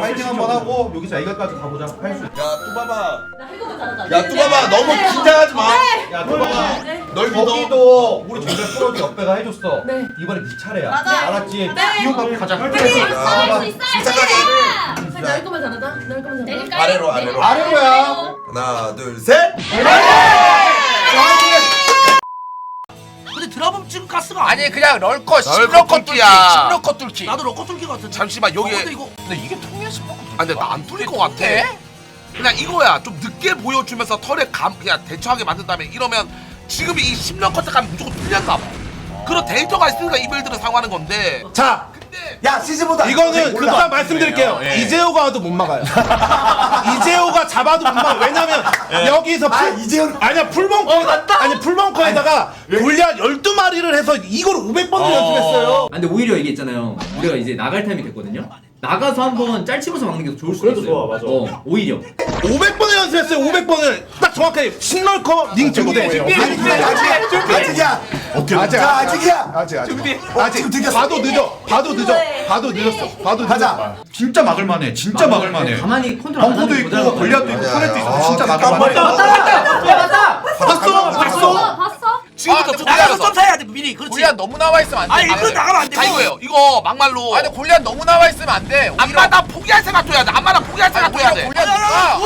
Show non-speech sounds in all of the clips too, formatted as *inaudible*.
파이팅 한번 하고 여기서 애결까지 가보자. 할 수. 야 뚜바바 나 해보고 잘하자. 야 뚜바바 너무 긴장하지 마 야, 뚜바바. 네. 널 믿어 거기도 우리 전달 프로듀 옆에가 해줬어. 네. 이번에 네 차례야. 맞아. 알았지? 네. 이용하고 가자. 할수 아, 있어. 침착하게 날 거면 잘하자. 날 거면 잘하자. 아래로 아래로 아래로야. 하나 둘셋 근데 지금 가스가 아니 그냥 럴커 럴커 10럴커 뚫기. 뚫기야. 10럴커 뚫기. 나도 러커 뚫기 같은데. 잠시만 여기 어, 근데 이거 근데 이게 통일 10럴커 뚫기 아 근데 나안 뚫릴 것 같아. 그냥 이거야. 좀 늦게 보여주면서 털에 감 그냥 대처하게 만든 다음에 이러면 지금 이 10년 커트 가면 무조건 뚫렸나 봐. 그런 데이터가 있으니까 이벨들은 사용하는 건데. 자, 야 시즈보다 이거는 그만 말씀드릴게요. 예. 이재호가 와도 못 막아요. *laughs* 이재호가 잡아도 못 막아. 왜냐면 여기서 아 풀, 이재훈 아니야 풀벙커 아니 풀벙커에다가 골리앗 12마리를 해서 이걸 500번을 연습했어요. 아, 근데 오히려 이게 있잖아요. 우리가 이제 나갈 타임이 됐거든요. 나가서 한번 짤치면서 막는 게더 좋을 수도 있어요. 좋아, 맞아. 어, 오히려. 500번을 연습했어요. 500번을 딱 정확하게 신널커 링 제고대. 아직이야 아직이야 오케이. 아직 자 아직이야 아직 아직. 준비 아 지금 들켰어 봐도 늦어. 봐도 늦어. 봐도 늦었어. 봐도 늦어. 가자 진짜 막을만해. 진짜 막을만해. 가만히 컨트롤 안 벙커도 하는 있고 거잖아. 골리앗도 있고 터렛도 있어. 아, 진짜 막을만해. 봤어? 봤어? 봤어? 지금부터 아, 좀 나가서 나가서. 좀 사야 돼 미리. 그렇지. 골리앗 너무 나와 있으면 안 돼. 아니 이거 나가면 안자 되고 이거예요 이거 막말로. 아니 골리앗 너무 나와 있으면 안돼. 안마다 포기할 생각도 해야 돼. 안마다 포기할 생각도 해야 돼. 골리앗 아, 누가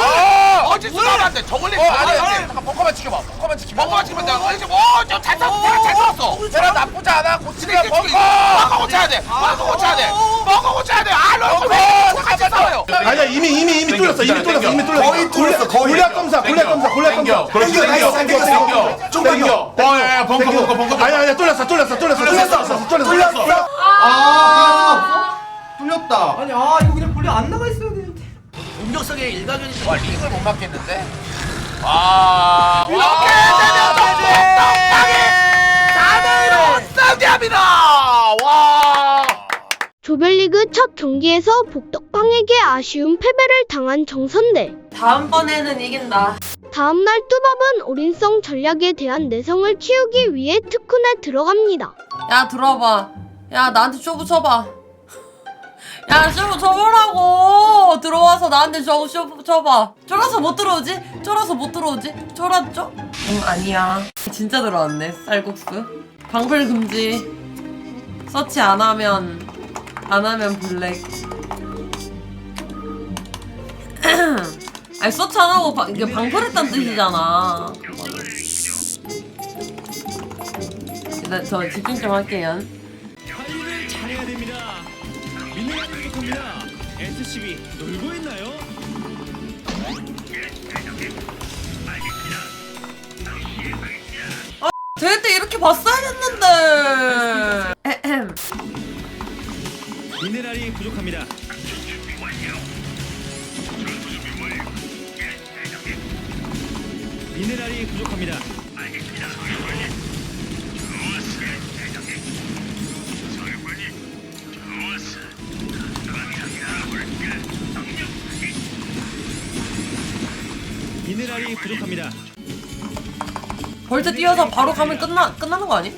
어짓 수가 안돼 저걸리 어 아니 아니 잠깐 벙커만 지켜봐 벙커만 지켜봐 먹어만 지면 돼 아니 오좀잘 쐈어 내가 잘 쐈어 내가 나쁘지 않아 고치면 벙커 먹어 고쳐야 돼 먹어 고쳐야 돼 먹어 고쳐야 돼아 럴커 같이 싸워요 아니야 이미 이미 이미 뚫렸어. 이미 뚫렸어. 이미 뚫렸어. 거의 뚫렸어, 거의. 골리앗 검사. 골리앗 검사. 골리앗 검사. 땡겨 나이스 땡겨 땡겨 좀 땡겨 벙커 벙커 벙커. 아니야 아니야 뚫렸어. 뚫렸어. 뚫렸어. 뚫렸어. 뚫렸어. 뚫렸어. 아, 뚫렸다. 아니, 아, 이거 그냥 골리 안 나가 있어야 되는데. 공격성의 일가견이 와 링을 못 맞겠는데 아 이렇게 되면 복덕방에 4대1로 쌍디합니다 와 조별리그 첫 경기에서 복덕방에게 아쉬운 패배를 당한 정선대. 다음번에는 이긴다. 다음날 뚜밥은 올인성 전략에 대한 내성을 키우기 위해 특훈에 들어갑니다. 야 들어봐. 야 나한테 쇼부 쳐봐. 야 쇼부 쳐보라고. 들어와서 나한테 쇼부 쇼부 쳐봐. 쫄아서 못 들어오지? 쫄아서 못 들어오지? 쫄았죠? 응 아니야. 진짜 들어왔네 쌀국수. 방풀 금지. 서치 안 하면 안 하면 블랙. *clears throat* 아니 서치 안 하고 바, 이게 방풀했다는 뜻이잖아. 일단 저 집중 좀 할게요. 관리를 잘해야 됩니다. 미네랄 부족합니다. SCB 놀고 있나요? 저희 때 이렇게 봤어야겠는데. 에헴. 미네랄이 부족합니다. 미네랄이 부족합니다. 미네랄이 부족합니다. 벌써 뛰어서 바로 가면 끝나 끝나는 거 아니?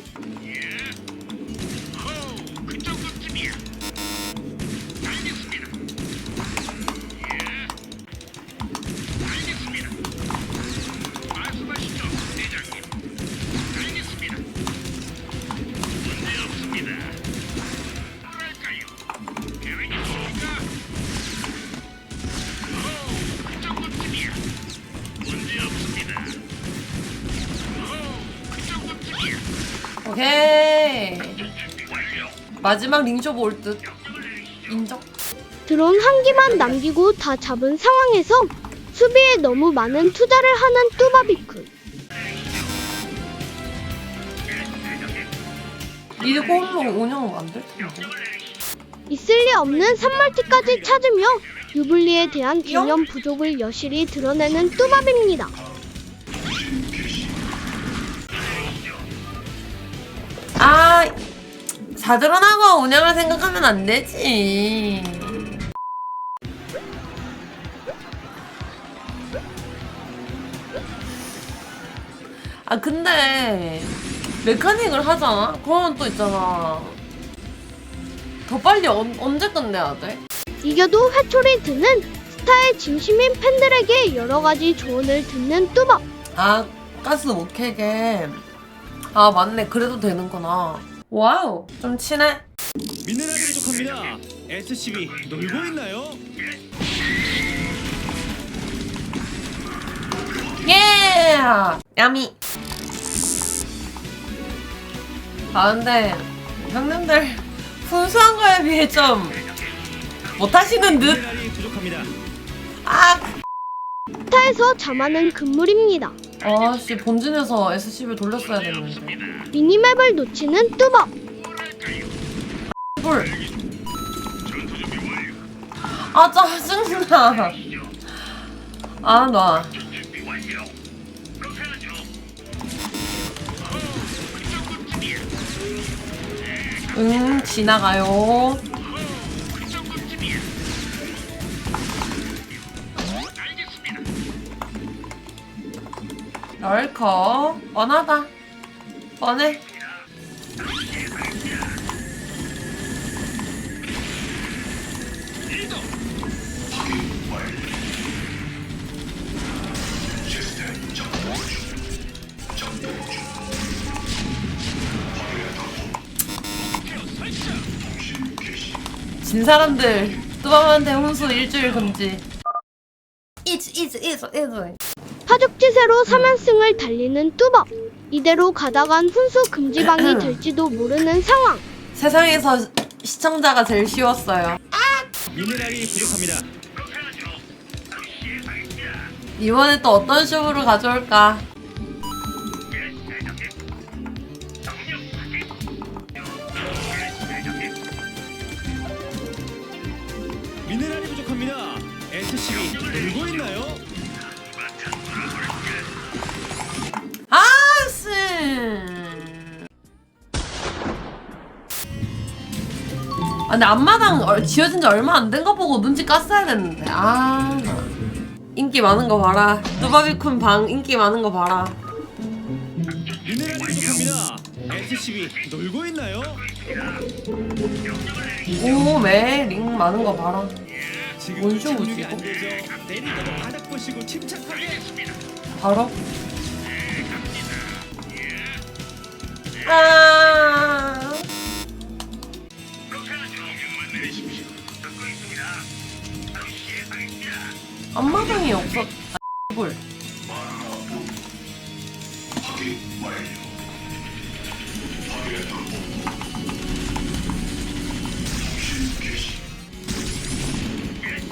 오케이. 마지막 링쇼브 올 듯. 인정. 드론 한 기만 남기고 다 잡은 상황에서 수비에 너무 많은 투자를 하는 뚜바비크. 이제 꼴로 운영 안될 텐데. 있을 리 없는 3멀티까지 찾으며 유블리에 대한 개념 부족을 여실히 드러내는 뚜밥입니다. 사드론하고 운영을 생각하면 안 되지. 아, 근데 메카닉을 하잖아? 그러면 또 있잖아. 더 빨리 언, 언제 끝내야 돼? 이겨도 회초리 드는 스타의 진심인 팬들에게 여러 가지 조언을 듣는 뚜벅. 아 가스 못 캐게 아 맞네 그래도 되는구나 와우 좀 친해 미네랄이 부족합니다. SCB 놀고 있나요? 예 야미 아 근데 형님들 순수한 거에 비해 좀 못하시는 듯? 미네랄이 부족합니다. 아 스타에서 잠하는 금물입니다. 아씨 본진에서 SCB 돌렸어야 됐는데 미니맵을 놓치는 뚜벅. 불. 아 짜증나. 아 놔. 응 지나가요. 럴커 뻔하다. 뻔해. 진 사람들 뚜밤한테 혼수 일주일 금지. 이즈 이즈 이즈 이즈. 파죽지세로 3연승을 달리는 뚜벅. 이대로 가다간 훈수 금지방이 *clears throat* 될지도 모르는 상황. 세상에서 시청자가 제일 쉬웠어요. 미네랄이 부족합니다. 이번에 또 어떤 쇼부를 가져올까? 아 근데 앞마당 얼- 지어진 지 얼마 안 된 거 보고 눈치 깠어야 됐는데 아 나. 인기 많은 거 봐라 누바비쿤 방 인기 많은 거 봐라 미네랄이 부족합니다. SCB 놀고 있나요? 오 매링 많은 거 봐라 지금 뭔쇼 착륙이 보지, 안 되죠. 내리다가 바닥 보시고 침착하게. 바로 앞마당이 없었 아, 불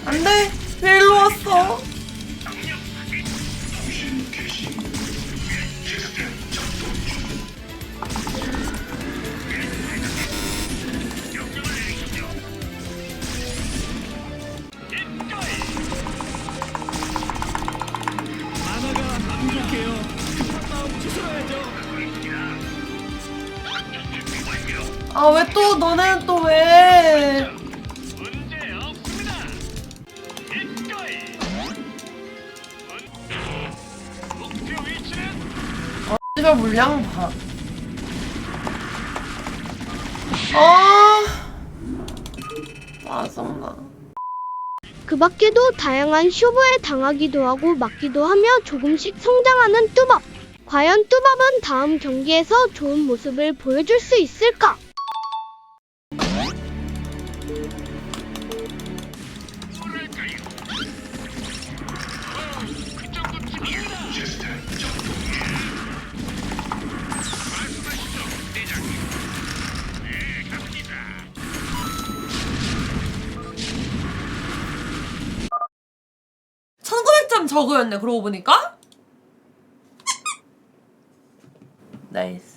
안 돼. 왜 일로 왔어 아 왜 또 너네는 또 왜? 아, 씨발 물량 봐. 아, 짜증나. 그 밖에도 다양한 쇼부에 당하기도 하고 맞기도 하며 조금씩 성장하는 뚜벅. 과연 뚜벅은 다음 경기에서 좋은 모습을 보여줄 수 있을까? 저거였네. 그러고 보니까. 나이스.